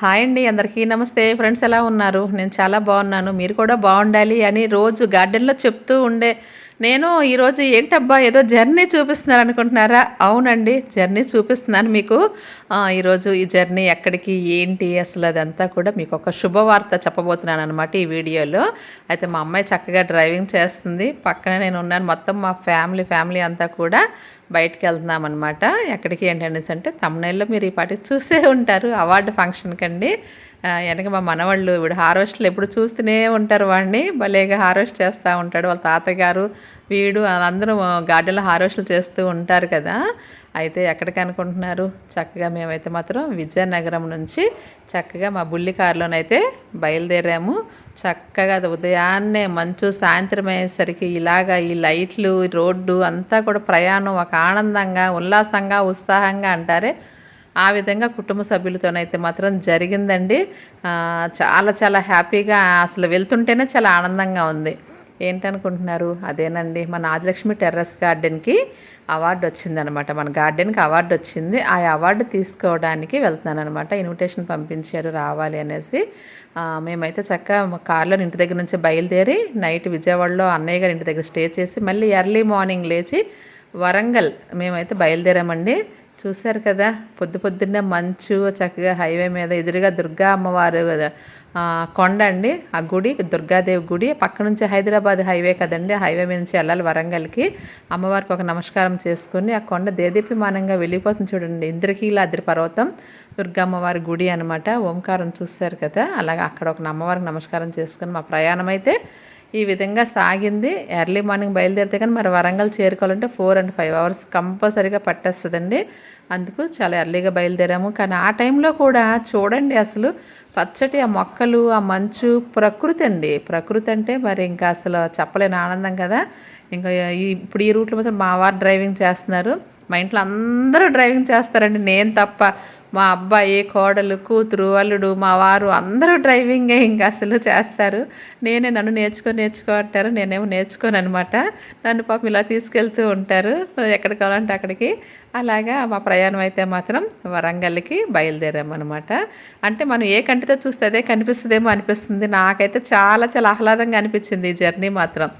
Hi అండి అందరికీ. నమస్తే. ఫ్రెండ్స్ ఎలా ఉన్నారు? నేను చాలా బాగున్నాను. మీరు కూడా బాగుండాలి అని రోజు గార్డెన్లో చెప్తూ ఉండే నేను ఈరోజు ఏంటబ్బా ఏదో జర్నీ చూపిస్తున్నారు అనుకుంటున్నారా? అవునండి జర్నీ చూపిస్తున్నాను మీకు. ఈరోజు ఈ జర్నీ ఎక్కడికి ఏంటి అసలు అదంతా కూడా మీకు ఒక శుభవార్త చెప్పబోతున్నాను అనమాట ఈ వీడియోలో. అయితే మా అమ్మాయి చక్కగా డ్రైవింగ్ చేస్తుంది. పక్కన నేను ఉన్నాను. మొత్తం మా ఫ్యామిలీ ఫ్యామిలీ అంతా కూడా బయటికి వెళ్తున్నాం అనమాట ఎక్కడికి ఏంటనేసి అంటే తమిళనాడులో మీరు ఈ పాటి చూసే ఉంటారు అవార్డు ఫంక్షన్కి అండి వెనక మా మనవాళ్ళు ఇప్పుడు హార్వెస్ట్లు ఎప్పుడు చూస్తూనే ఉంటారు వాడిని. భలేగా హార్వెస్ట్ చేస్తూ ఉంటాడు. వాళ్ళ తాతగారు వీడు అందరూ గార్డెన్లో హార్వెస్ట్లు చేస్తూ ఉంటారు కదా. అయితే ఎక్కడికి అనుకుంటున్నారు? చక్కగా మేమైతే మాత్రం విజయనగరం నుంచి చక్కగా మా బుల్లి కారులోనైతే బయలుదేరాము. చక్కగా అది ఉదయాన్నే మంచు సాయంత్రం అయ్యేసరికి ఇలాగా ఈ లైట్లు రోడ్డు అంతా కూడా ప్రయాణం ఒక ఆనందంగా ఉల్లాసంగా ఉత్సాహంగా అంటారే. ఆ విధంగా కుటుంబ సభ్యులతోనైతే మాత్రం జరిగిందండి. చాలా చాలా హ్యాపీగా అసలు వెళ్తుంటేనే చాలా ఆనందంగా ఉంది. ఏంటనుకుంటున్నారు? అదేనండి. మన ఆదిలక్ష్మి టెర్రస్ గార్డెన్కి అవార్డు వచ్చిందనమాట. మన గార్డెన్కి అవార్డు వచ్చింది. ఆ అవార్డు తీసుకోవడానికి వెళ్తున్నాను అనమాట ఇన్విటేషన్ పంపించారు రావాలి అనేసి. మేమైతే చక్కగా మా కార్లో ఇంటి దగ్గర నుంచి బయలుదేరి నైట్ విజయవాడలో అన్నయ్య గారి ఇంటి దగ్గర స్టే చేసి మళ్ళీ ఎర్లీ మార్నింగ్ లేచి వరంగల్ మేమైతే బయలుదేరామండి. చూశారు కదా పొద్దు పొద్దున్నే మంచు చక్కగా హైవే మీద ఎదురుగా దుర్గా అమ్మవారు కొండ అండి ఆ గుడి దుర్గాదేవి గుడి. పక్క నుంచి హైదరాబాద్ హైవే కదండి హైవే మీద నుంచి వెళ్ళాలి వరంగల్కి. అమ్మవారికి ఒక నమస్కారం చేసుకుని ఆ కొండ దేదీప్యమానంగా వెళ్ళిపోతుంది చూడండి. ఇంద్రకీలాద్రి పర్వతం దుర్గమ్మవారి గుడి అనమాట ఓంకారం చూశారు కదా అలాగే అక్కడ ఒక అమ్మవారికి నమస్కారం చేసుకుని మా ప్రయాణం అయితే ఈ విధంగా సాగింది. ఎర్లీ మార్నింగ్ బయలుదేరితే కానీ మరి వరంగల్ చేరుకోవాలంటే ఫోర్ అండ్ ఫైవ్ అవర్స్ కంపల్సరీగా పట్టేస్తుందండి. అందుకు చాలా ఎర్లీగా బయలుదేరాము. కానీ ఆ టైంలో కూడా చూడండి అసలు పచ్చటి ఆ మొక్కలు ఆ మంచు ప్రకృతి అండి. ప్రకృతి అంటే మరి ఇంకా అసలు చెప్పలేని ఆనందం కదా. ఇంకా ఈ ఇప్పుడు ఈ రూట్లో మాత్రం మా వారు డ్రైవింగ్ చేస్తున్నారు. మా ఇంట్లో అందరూ డ్రైవింగ్ చేస్తారండి. నేను తప్ప మా అబ్బాయి కోడలు కూతురు అల్లుడు మా వారు అందరూ డ్రైవింగే ఇంకా అసలు చేస్తారు. నేనే నన్ను నేర్చుకో నేర్చుకో అంటారు. నేనేమో నేర్చుకోను అనమాట నన్ను పాపం ఇలా తీసుకెళ్తూ ఉంటారు. ఎక్కడ కావాలంటే అక్కడికి. అలాగా మా ప్రయాణం అయితే మాత్రం వరంగల్కి బయలుదేరామన్నమాట. అంటే మనం ఏ కంటితో చూస్తే అదే కనిపిస్తుందేమో అనిపిస్తుంది. నాకైతే చాలా చాలా ఆహ్లాదంగా అనిపించింది ఈ జర్నీ మాత్రం.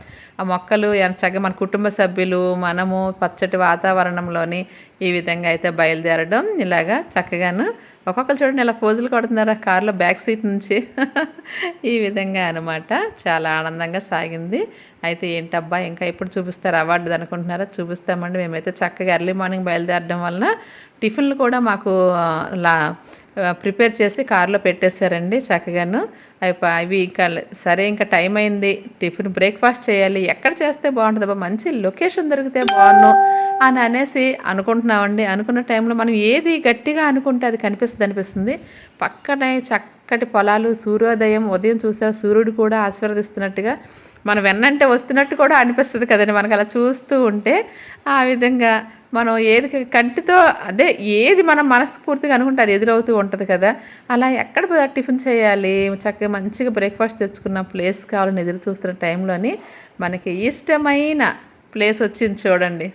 ఆ మొక్కలు చక్కగా మన కుటుంబ సభ్యులు మనము పచ్చటి వాతావరణంలోని ఈ విధంగా అయితే బయలుదేరడం ఇలాగా చక్కగాను ఒక్కొక్కరు చూడండి ఇలా ఫోజులు కొడుతున్నారు ఆ కార్లో బ్యాక్ సీట్ నుంచి. ఈ విధంగా అనమాట చాలా ఆనందంగా సాగింది. అయితే ఏంటబ్బా ఇంకా ఎప్పుడు చూపిస్తారు అవార్డు అనుకుంటున్నారా? చూపిస్తామండి. మేమైతే చక్కగా ఎర్లీ మార్నింగ్ బయలుదేరడం వలన టిఫిన్లు కూడా మాకు లా ప్రిపేర్ చేసి కారులో పెట్టేశారండి చక్కగాను. అవి అవి ఇంకా సరే ఇంకా టైం అయింది. టిఫిన్ బ్రేక్ఫాస్ట్ చేయాలి. ఎక్కడ చేస్తే బాగుంటుంది? అబ్బా మంచి లొకేషన్ దొరికితే బాగున్ను అని అనేసి అనుకుంటున్నామండి. అనుకున్న టైంలో మనం ఏది గట్టిగా అనుకుంటే అది కనిపిస్తుంది అనిపిస్తుంది. పక్కనే చక్కటి పొలాలు సూర్యోదయం ఉదయం చూస్తే సూర్యుడు కూడా ఆశీర్వదిస్తున్నట్టుగా మనం వెన్నంటే వస్తున్నట్టు కూడా అనిపిస్తుంది కదండి. మనకు అలా చూస్తూ ఉంటే ఆ విధంగా మనం ఏది కంటితో అదే ఏది మనం మనస్ఫూర్తిగా అనుకుంటే అది ఎదురవుతూ ఉంటుంది కదా. అలా ఎక్కడ టిఫిన్ చేయాలి చక్కగా మంచిగా బ్రేక్ఫాస్ట్ తెచ్చుకున్న ప్లేస్ కావాలని ఎదురు చూస్తున్న టైంలోని మనకి ఇష్టమైన ప్లేస్ వచ్చింది చూడండి.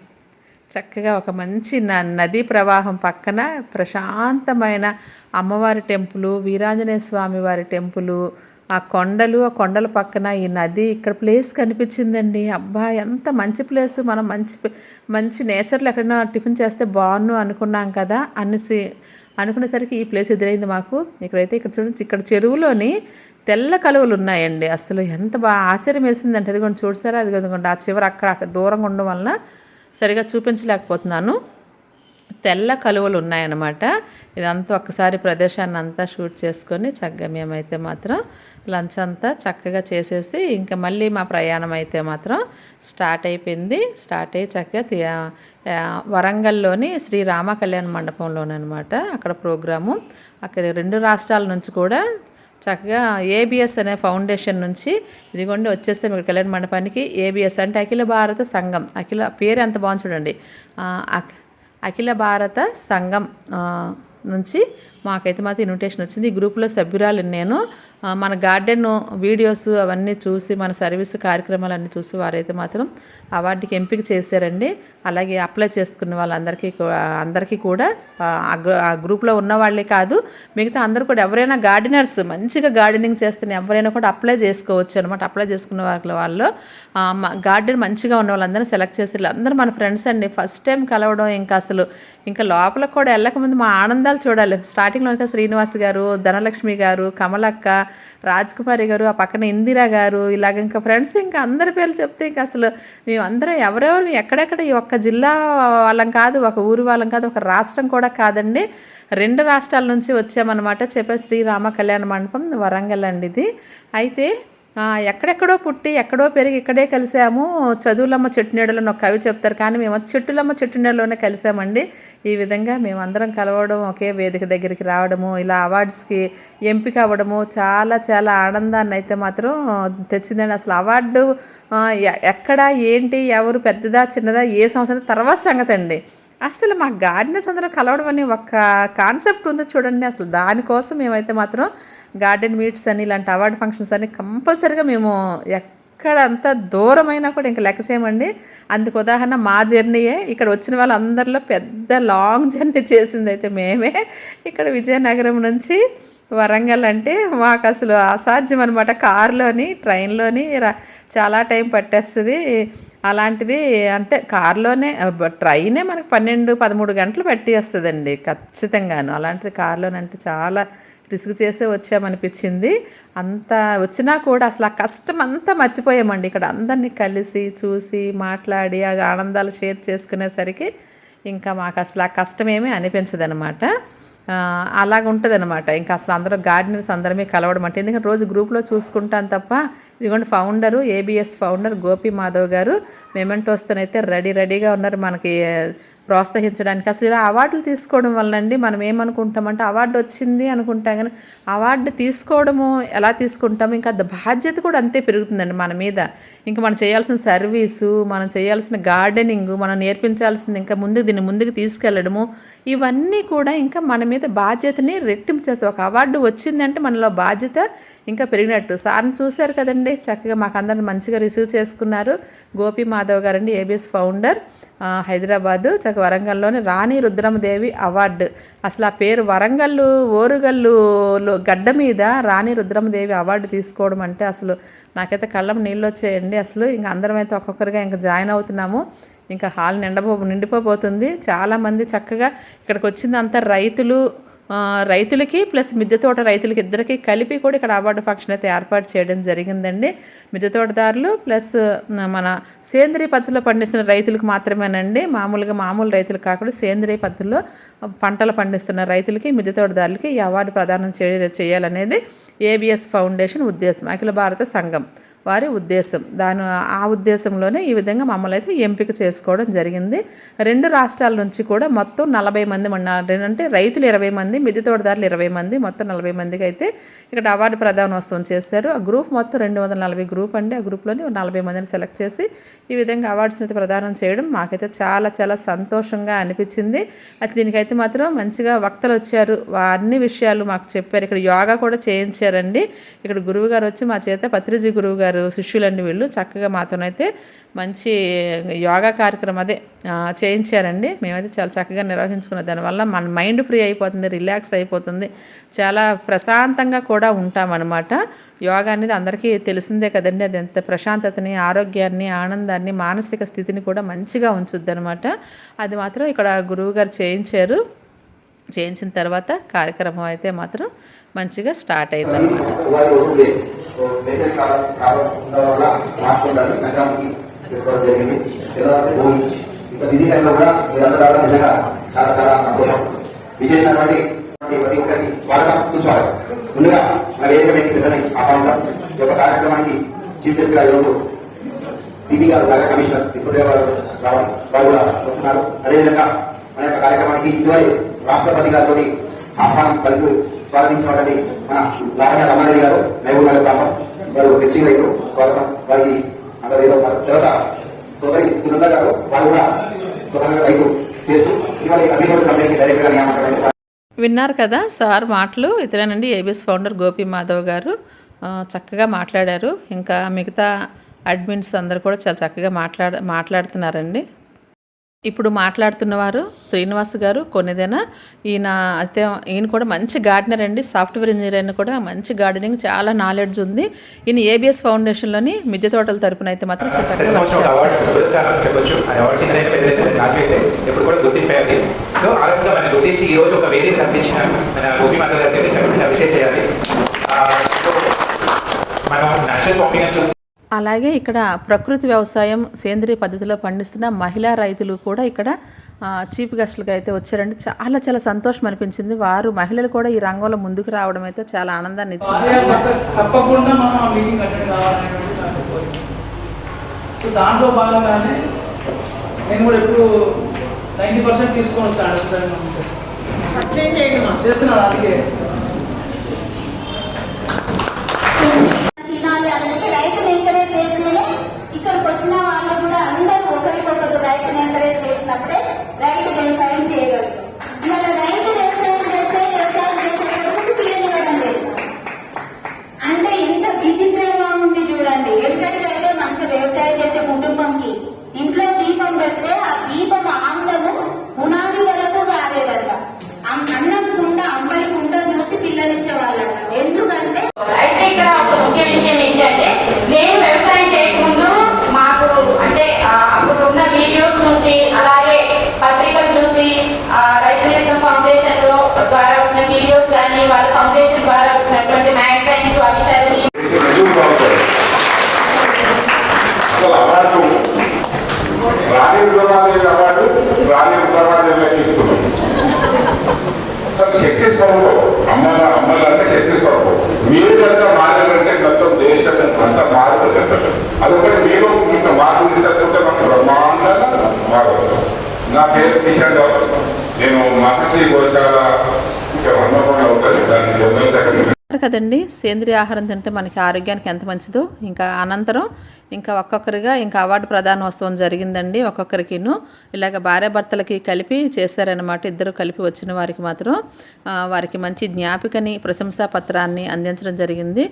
చక్కగా ఒక మంచి న నదీ ప్రవాహం పక్కన ప్రశాంతమైన అమ్మవారి టెంపులు వీరాంజనేయ స్వామి వారి టెంపులు ఆ కొండలు ఆ కొండల పక్కన ఈ నది ఇక్కడ ప్లేస్ కనిపించిందండి. అబ్బా ఎంత మంచి ప్లేస్ మనం మంచి మంచి నేచర్లో ఎక్కడైనా టిఫిన్ చేస్తే బాగున్ను అనుకున్నాం కదా అనేసి అనుకునేసరికి ఈ ప్లేస్ ఎదురైంది మాకు. ఇక్కడైతే ఇక్కడ చూడండి ఇక్కడ చెరువులోని తెల్ల కలువలు ఉన్నాయండి. అసలు ఎంత బాగా ఆశ్చర్యం వేసిందంటే. అది కూడా చూసారా? అది కూడా ఆ చివర అక్కడ అక్కడ దూరంగా ఉండడం వలన సరిగా చూపించలేకపోతున్నాను. తెల్ల కలువలు ఉన్నాయన్నమాట. ఇదంతా ఒక్కసారి ప్రదేశాన్ని అంతా షూట్ చేసుకొని చక్కగా మేమైతే మాత్రం లంచ్ అంతా చక్కగా చేసేసి ఇంకా మళ్ళీ మా ప్రయాణం అయితే మాత్రం స్టార్ట్ అయిపోయింది. స్టార్ట్ అయ్యి చక్కగా వరంగల్లోని శ్రీ రామ కళ్యాణ మండపంలోనమాట అక్కడ ప్రోగ్రాము. అక్కడ రెండు రాష్ట్రాల నుంచి కూడా చక్కగా ఏబిఎస్ అనే ఫౌండేషన్ నుంచి ఇదిగోండి వచ్చేస్తే మీకు కళ్యాణ మండపానికి ఏబిఎస్ అంటే అఖిల భారత సంఘం. అఖిల పేరు ఎంత బాగుంది చూడండి. అఖిల భారత సంఘం నుంచి మాకైతే మాత్రం ఇన్విటేషన్ వచ్చింది. ఈ గ్రూప్లో సభ్యురాలు నేను. మన గార్డెన్ వీడియోస్ అవన్నీ చూసి మన సర్వీస్ కార్యక్రమాలన్నీ చూసి వారైతే మాత్రం అవార్డుకి ఎంపిక చేశారండి. అలాగే అప్లై చేసుకున్న వాళ్ళందరికీ అందరికీ కూడా ఆ, గ్రూప్లో ఉన్న వాళ్ళే కాదు మిగతా అందరూ కూడా ఎవరైనా గార్డెనర్స్ మంచిగా గార్డెనింగ్ చేస్తున్న ఎవరైనా కూడా అప్లై చేసుకోవచ్చు అనమాట అప్లై చేసుకున్న వాళ్ళ వాళ్ళు గార్డెన్ మంచిగా ఉన్న వాళ్ళందరినీ సెలెక్ట్ చేసి అందరూ మన ఫ్రెండ్స్ అండి. ఫస్ట్ టైం కలవడం ఇంకా అసలు ఇంకా లోపల కూడా వెళ్ళకముందు మా ఆనందాలు చూడాలి. స్టార్టింగ్లో ఇంకా శ్రీనివాస్ గారు ధనలక్ష్మి గారు కమలక్క రాజ్కుమారి గారు ఆ పక్కన ఇందిరా గారు ఇలాగ ఇంకా ఫ్రెండ్స్ ఇంకా అందరి పేర్లు చెప్తే ఇంకా అసలు మేము అందరం ఎవరెవరు ఎక్కడెక్కడ ఈ ఒక్క జిల్లా వాళ్ళం కాదు ఒక ఊరు వాళ్ళం కాదు ఒక రాష్ట్రం కూడా కాదండి. రెండు రాష్ట్రాల నుంచి వచ్చామన్నమాట. చెప్పే శ్రీరామ కళ్యాణ మండపం వరంగల్ అండి ఇది. అయితే ఎక్కడెక్కడో పుట్టి ఎక్కడో పెరిగి ఇక్కడే కలిసాము. చదువులమ్మ చెట్టు నీడలో ఒక కవి చెప్తారు. కానీ మేము చెట్టులమ్మ చెట్టు నీడలోనే కలిసామండి. ఈ విధంగా మేమందరం కలవడం ఒకే వేదిక దగ్గరికి రావడము ఇలా అవార్డ్స్కి ఎంపిక అవ్వడము చాలా చాలా ఆనందాన్ని అయితే మాత్రం తెచ్చిందండి. అసలు అవార్డు ఎక్కడ ఏంటి ఎవరు పెద్దదా చిన్నదా ఏ సంవత్సరం తర్వాత సంగతి అండి. అసలు మా గార్డెనర్స్ అందరూ కలవడం అనే ఒక కాన్సెప్ట్ ఉందో చూడండి. అసలు దానికోసం మేమైతే మాత్రం గార్డెన్ మీట్స్ అని ఇలాంటి అవార్డు ఫంక్షన్స్ అని కంపల్సరీగా మేము ఎక్కడ అంత దూరమైనా కూడా ఇంకా లెక్క చేయమండి. అందుకు ఉదాహరణ మా జర్నీయే. ఇక్కడ వచ్చిన వాళ్ళందరిలో పెద్ద లాంగ్ జర్నీ చేసింది అయితే మేమే. ఇక్కడ విజయనగరం నుంచి వరంగల్ అంటే మాకు అసలు అసాధ్యం అనమాట కారులోని ట్రైన్లోని రా- చాలా టైం పట్టేస్తుంది. అలాంటిది అంటే కారులోనే ట్రైనే మనకు పన్నెండు పదమూడు గంటలు పట్టి వస్తుందండి ఖచ్చితంగాను. అలాంటిది కారులోనంటే చాలా రిస్క్ చేసే వచ్చామనిపించింది. అంత వచ్చినా కూడా అసలు ఆ కష్టం అంతా మర్చిపోయామండి. ఇక్కడ అందరినీ కలిసి చూసి మాట్లాడి ఆ ఆనందాలు షేర్ చేసుకునేసరికి ఇంకా మాకు అసలు ఆ కష్టం ఏమీ అనిపించదనమాట. అలాగ ఉంటుంది అనమాట ఇంకా అసలు అందరూ గార్డెనర్స్ అందరమే కలవడం అంటే ఎందుకంటే రోజు గ్రూప్లో చూసుకుంటాను తప్ప ఇదిగోండి founder ABS founder Gopi Madhav garu మెమెంటోస్తోనైతే ready రెడీగా ఉన్నారు మనకి ప్రోత్సహించడానికి. అసలు ఇలా అవార్డులు తీసుకోవడం వల్ల అండి మనం ఏమనుకుంటామంటే అవార్డు వచ్చింది అనుకుంటాం కానీ అవార్డు తీసుకోవడము ఎలా తీసుకుంటాము ఇంకా బాధ్యత కూడా అంతే పెరుగుతుందండి మన మీద. ఇంకా మనం చేయాల్సిన సర్వీసు మనం చేయాల్సిన గార్డెనింగ్ మనం నేర్పించాల్సింది ఇంకా ముందుకు దీన్ని ముందుకు తీసుకెళ్ళడము ఇవన్నీ కూడా ఇంకా మన మీద బాధ్యతని రెట్టింపు చేస్తాం ఒక అవార్డు వచ్చిందంటే మనలో బాధ్యత ఇంకా పెరిగినట్టు. సార్ని చూశారు కదండి చక్కగా మాకు అందరిని మంచిగా రిసీవ్ చేసుకున్నారు. గోపి మాధవ్ గారండి ఏబిఎస్ ఫౌండర్ హైదరాబాదు. చక్క వరంగల్లోని రాణి రుద్రమదేవి అవార్డు. అసలు ఆ పేరు వరంగల్లు ఓరుగల్లులో గడ్డ మీద రాణి రుద్రమదేవి అవార్డు తీసుకోవడం అంటే అసలు నాకైతే కళ్ళం నీళ్ళు వచ్చేయండి. అసలు ఇంకా అందరం అయితే ఒక్కొక్కరిగా ఇంకా జాయిన్ అవుతున్నాము. ఇంకా హాల్ నిండబో నిండిపోబోతుంది. చాలామంది చక్కగా ఇక్కడికి వచ్చిందంతా రైతులు రైతులకి ప్లస్ మిద్దె తోట రైతులకి ఇద్దరికి కలిపి కూడా ఇక్కడ అవార్డు ఫంక్షన్ అయితే ఏర్పాటు చేయడం జరిగిందండి. మిద్దె తోటదారులు ప్లస్ మన సేంద్రియ పద్ధతిలో పండిస్తున్న రైతులకు మాత్రమేనండి. మామూలుగా మామూలు రైతులు కాకుండా సేంద్రియ పద్ధతిలో పంటలు పండిస్తున్న రైతులకి మిద్దె తోటదారులకి ఈ అవార్డు ప్రదానం చేయ చేయాలనేది ఏబిఎస్ ఫౌండేషన్ ఉద్దేశం. అఖిల భారత సంఘం. వారి ఉద్దేశం. దాని ఆ ఉద్దేశంలోనే ఈ విధంగా మమ్మల్ని అయితే ఎంపిక చేసుకోవడం జరిగింది. రెండు రాష్ట్రాల నుంచి కూడా మొత్తం నలభై మంది ఉన్నారు అంటే రైతులు ఇరవై మంది మిద్దె తోటదారులు ఇరవై మంది మొత్తం నలభై మందికి అయితే ఇక్కడ అవార్డు ప్రదానోత్సవం చేశారు. ఆ గ్రూప్ మొత్తం రెండు వందల నలభై గ్రూప్ అండి. ఆ గ్రూప్లోని నలభై మందిని సెలెక్ట్ చేసి ఈ విధంగా అవార్డ్స్ అయితే ప్రదానం చేయడం మాకైతే చాలా చాలా సంతోషంగా అనిపించింది. అయితే దీనికైతే మాత్రం మంచిగా వక్తలు వచ్చారు. అన్ని విషయాలు మాకు చెప్పారు. ఇక్కడ యోగా కూడా చేయించారండి. ఇక్కడ గురువు గారు వచ్చి మా చేత పత్రిజీ గురువు గారు శిష్యులండి వీళ్ళు. చక్కగా మాతోనైతే మంచి యోగా కార్యక్రమం అదే చేయించారండి. మేమైతే చాలా చక్కగా నిర్వహించుకున్న దానివల్ల మన మైండ్ ఫ్రీ అయిపోతుంది రిలాక్స్ అయిపోతుంది. చాలా ప్రశాంతంగా కూడా ఉంటామన్నమాట. యోగా అనేది అందరికీ తెలిసిందే కదండి. అది ఎంత ప్రశాంతతని ఆరోగ్యాన్ని ఆనందాన్ని మానసిక స్థితిని కూడా మంచిగా ఉంచుద్ది అనమాట అది మాత్రం ఇక్కడ గురువు గారు చేయించారు. చేయించిన తర్వాత కార్యక్రమం అయితే మాత్రం మంచిగా స్టార్ట్ అయిందన్నమాట. సో వేసవి కాలం కాలం ఉండడం వల్ల మార్చి సంక్రాంతికి పెట్టుకోవడం జరిగింది. తెల్లవారి భూమి. ఇంత బిజీ టైంలో కూడా మీరందరూ రావడం నిజంగా చాలా చాలా సంతోషం. విజయించినటువంటి ప్రతి ఒక్కరికి స్వాగతం సుస్వాగతం. ముందుగా మా వేదిక మీద పెద్దలని ఆహ్వానిద్దాం. ఈ యొక్క కార్యక్రమానికి చీఫ్ గెస్ట్ గారు ఈరోజు సిబి గారు నగర కమిషనర్ తిరుపతి గారు రావడం వారు కూడా వస్తున్నారు. అదేవిధంగా మన యొక్క కార్యక్రమానికి ఇటీవలి రాష్ట్రపతి గారితో ఆహ్వానం పలుకు స్వాగతించినటువంటి మన లావణ్య రమారెడ్డి గారు మహబూబ్ నగర్ ప్రాంతం వారు పిచ్చింగ్ రైతు స్వాగతం. వారికి అందరూ ఏదో ఉన్నారు తర్వాత సోదరి సునంద గారు వారు కూడా స్వతంత్ర రైతు చేస్తూ ఇవాళ అభివృద్ధి కంపెనీకి డైరెక్టర్గా నియామకమైన విన్నారు కదా సార్ మాటలు. ఇతరేనండి ఏబిఎస్ ఫౌండర్ గోపి మాధవ్ గారు. చక్కగా మాట్లాడారు. ఇంకా మిగతా అడ్మిన్స్ అందరు కూడా చాలా చక్కగా మాట్లాడ మాట్లాడుతున్నారండి. ఇప్పుడు మాట్లాడుతున్నవారు శ్రీనివాస్ గారు కొన్నిదేనా ఈయన అయితే ఈయన కూడా మంచి గార్డెనర్ అండి సాఫ్ట్వేర్ ఇంజనీర్ అయిన కూడా మంచి గార్డెనింగ్ చాలా నాలెడ్జ్ ఉంది. ఈయన ఏబిఎస్ ఫౌండేషన్లోని మిద్దె తోటల తరపున అయితే మాత్రం మన నేషనల్ అలాగే ఇక్కడ ప్రకృతి వ్యవసాయం సేంద్రియ పద్ధతిలో పండిస్తున్న మహిళా రైతులు కూడా ఇక్కడ చీఫ్ గెస్ట్లుగా అయితే వచ్చారండి. చాలా చాలా సంతోషం అనిపించింది. వారు మహిళలు కూడా ఈ రంగంలో ముందుకు రావడం అయితే చాలా ఆనందాన్ని ఇచ్చింది. భార్య భర్త తప్పకుండా మనం ఆ మీటింగ్ అటెండ్ కావాలనేటువంటి నాకు కోరిక సో దాంట్లో భాగంగానే నేను కూడా ఎప్పుడు నైంటీ పర్సెంట్ తీసుకొని వస్తాను. చేస్తున్నాను అందుకే. ఇక్కడికి వచ్చిన ಬೇರೆ కదండి? సేంద్రియ ఆహారం తింటే మనకి ఆరోగ్యానికి ఎంత మంచిదో. ఇంకా అనంతరం ఇంకా ఒక్కొక్కరిగా ఇంకా అవార్డు ప్రధానోత్సవం జరిగిందండి ఒక్కొక్కరికిను. ఇలాగ భార్యాభర్తలకి కలిపి చేశారనమాట ఇద్దరు కలిపి వచ్చిన వారికి మాత్రం వారికి మంచి జ్ఞాపికని ప్రశంసా పత్రాన్ని అందించడం జరిగింది.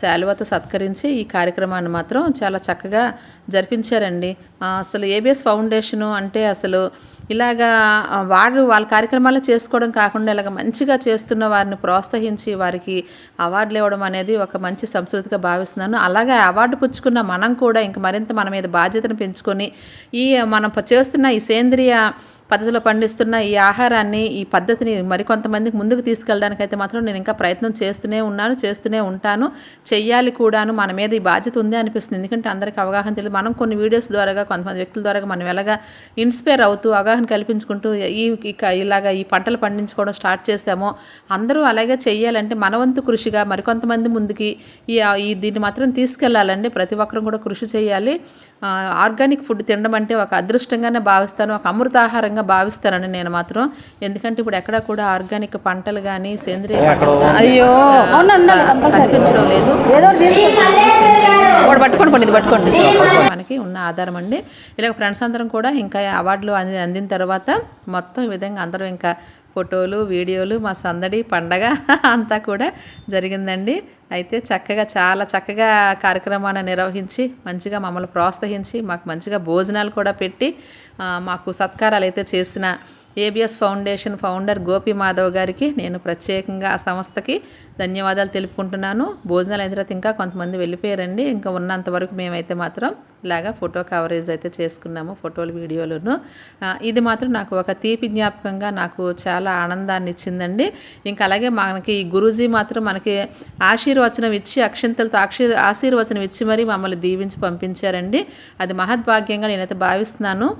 శాలువతో సత్కరించి ఈ కార్యక్రమాన్ని మాత్రం చాలా చక్కగా జరిపించారండి. అసలు ఏబిఎస్ ఫౌండేషను అంటే అసలు ఇలాగా వాళ్ళు వారు వాళ్ళ కార్యక్రమాలు చేసుకోవడం కాకుండా ఇలాగ మంచిగా చేస్తున్న వారిని ప్రోత్సహించి వారికి అవార్డులు ఇవ్వడం అనేది ఒక మంచి సంస్కృతిగా భావిస్తున్నాను. అలాగే అవార్డు పుచ్చుకున్న మనం కూడా ఇంక మరింత మన మీద బాధ్యతను పెంచుకొని ఈ మనం చేస్తున్న ఈ సేంద్రియ పద్ధతిలో పండిస్తున్న ఈ ఆహారాన్ని ఈ పద్ధతిని మరికొంతమందికి ముందుకు తీసుకెళ్ళడానికి అయితే మాత్రం నేను ఇంకా ప్రయత్నం చేస్తూనే ఉన్నాను చేస్తూనే ఉంటాను. చెయ్యాలి కూడాను మన మీద ఈ బాధ్యత ఉంది అనిపిస్తుంది. ఎందుకంటే అందరికీ అవగాహన తెలియదు. మనం కొన్ని వీడియోస్ ద్వారాగా కొంతమంది వ్యక్తుల ద్వారా మనం ఎలాగా ఇన్స్పైర్ అవుతూ అవగాహన కల్పించుకుంటూ ఈ ఇలాగా ఈ పంటలు పండించుకోవడం స్టార్ట్ చేసామో అందరూ అలాగే చేయాలంటే మన వంతు కృషిగా మరికొంతమంది ముందుకి ఈ ఈ దీన్ని మాత్రం తీసుకెళ్ళాలండి ప్రతి ఒక్కరూ కూడా కృషి చేయాలి. ఆర్గానిక్ ఫుడ్ తినడం అంటే ఒక అదృష్టంగానే భావిస్తాను ఒక అమృతాహారంగా భావిస్తానని నేను మాత్రం. ఎందుకంటే ఇప్పుడు ఎక్కడ కూడా ఆర్గానిక్ పంటలు కానీ సేంద్రియ అయ్యో, కనిపించడం లేదు. పట్టుకోండి పండి పట్టుకోండి. మనకి ఉన్న ఆధారం అండి. ఇలాగ ఫ్రెండ్స్ అందరం కూడా ఇంకా అవార్డులు అంది అందిన తర్వాత మొత్తం ఈ విధంగా అందరం ఇంకా ఫోటోలు వీడియోలు మా సందడి పండగ అంతా కూడా జరిగిందండి. అయితే చక్కగా చాలా చక్కగా కార్యక్రమాన్ని నిర్వహించి మంచిగా మమ్మల్ని ప్రోత్సహించి మాకు మంచిగా భోజనాలు కూడా పెట్టి మాకు సత్కారాలు అయితే చేసిన ABS foundation founder Gopi Madhav గారికి నేను ప్రత్యేకంగా ఆ సంస్థకి ధన్యవాదాలు తెలుపుకుంటున్నాను. భోజనాలు అయిన తర్వాత ఇంకా కొంతమంది వెళ్ళిపోయారండి. ఇంకా ఉన్నంత వరకు మేమైతే మాత్రం ఇలాగా ఫోటో కవరేజ్ అయితే చేసుకున్నాము ఫోటోలు వీడియోలను. ఇది మాత్రం నాకు ఒక తీపి జ్ఞాపకంగా నాకు చాలా ఆనందాన్ని ఇచ్చిందండి. ఇంకా అలాగే మనకి ఈ గురూజీ మాత్రం మనకి ఆశీర్వచనం ఇచ్చి అక్షంతలతో ఆశీ ఆశీర్వచనం ఇచ్చి మరీ మమ్మల్ని దీవించి పంపించారండి. అది మహద్భాగ్యంగా నేనైతే భావిస్తున్నాను.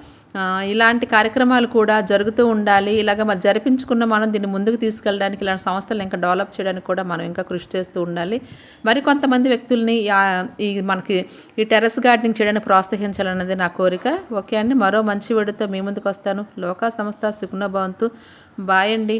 ఇలాంటి కార్యక్రమాలు కూడా జరుగుతూ ఉండాలి. ఇలాగ మరి జరిపించుకున్న మనం దీన్ని ముందుకు తీసుకెళ్ళడానికి ఇలాంటి సంస్థలు ఇంకా డెవలప్ చేయడానికి కూడా మనం ఇంకా కృషి చేస్తూ ఉండాలి. మరి కొంతమంది వ్యక్తుల్ని ఈ మనకి ఈ టెర్రస్ గార్డెనింగ్ చేయడానికి ప్రోత్సహించాలన్నది నా కోరిక. ఓకే అండి. మరో మంచి వీడియోతో మీ ముందుకు వస్తాను. లోకా సంస్థ సుఖ్నభవంతు బాయ్ అండి.